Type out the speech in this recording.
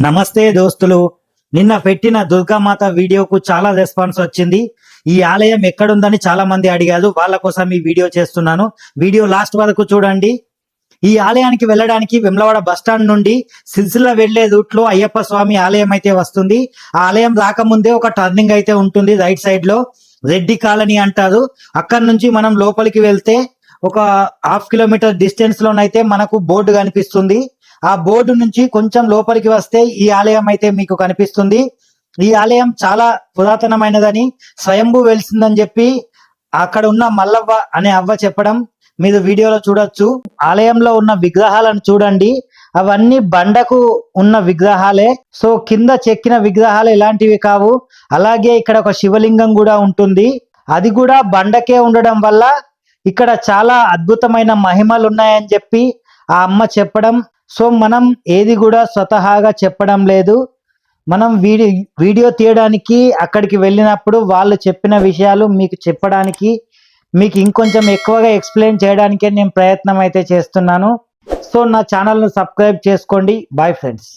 నమస్తే దోస్తులు. నిన్న పెట్టిన దుర్గామాత వీడియోకు చాలా రెస్పాన్స్ వచ్చింది. ఈ ఆలయం ఎక్కడుందని చాలా మంది అడిగారు. వాళ్ళ కోసం ఈ వీడియో చేస్తున్నాను. వీడియో లాస్ట్ వరకు చూడండి. ఈ ఆలయానికి వెళ్ళడానికి వెమ్లవాడ బస్టాండ్ నుండి సిరిసిల్ల వెళ్ళే రూట్లో అయ్యప్ప స్వామి ఆలయం అయితే వస్తుంది. ఆ ఆలయం రాకముందే ఒక టర్నింగ్ అయితే ఉంటుంది రైట్ సైడ్లో. రెడ్డి కాలనీ అంటారు. అక్కడి నుంచి మనం లోపలికి వెళ్తే ఒక హాఫ్ కిలోమీటర్ డిస్టెన్స్ లోనైతే మనకు బోర్డు కనిపిస్తుంది. ఆ బోర్డు నుంచి కొంచెం లోపలికి వస్తే ఈ ఆలయం అయితే మీకు కనిపిస్తుంది. ఈ ఆలయం చాలా పురాతనమైనదని స్వయంభు వెలిసిందని చెప్పి అక్కడ ఉన్న మల్లవ్వ అనే అవ్వ చెప్పడం మీరు వీడియోలో చూడొచ్చు. ఆలయంలో ఉన్న విగ్రహాలను చూడండి. అవన్నీ బండకు ఉన్న విగ్రహాలే. సో కింద చెక్కిన విగ్రహాలు ఎలాంటివి కావు. అలాగే ఇక్కడ ఒక శివలింగం కూడా ఉంటుంది. అది కూడా బండకే ఉండడం వల్ల ఇక్కడ చాలా అద్భుతమైన మహిమలు ఉన్నాయని చెప్పి ఆ అమ్మ చెప్పడం. సో మనం ఏది కూడా స్వతహాగా చెప్పడం లేదు. మనం వీడియో వీడియో తీయడానికి అక్కడికి వెళ్ళినప్పుడు వాళ్ళు చెప్పిన విషయాలు మీకు చెప్పడానికి మీకు ఇంకొంచెం ఎక్కువగా ఎక్స్ప్లెయిన్ చేయడానికే నేను ప్రయత్నం అయితే చేస్తున్నాను. సో నా ఛానల్ను సబ్స్క్రైబ్ చేసుకోండి. Bye friends.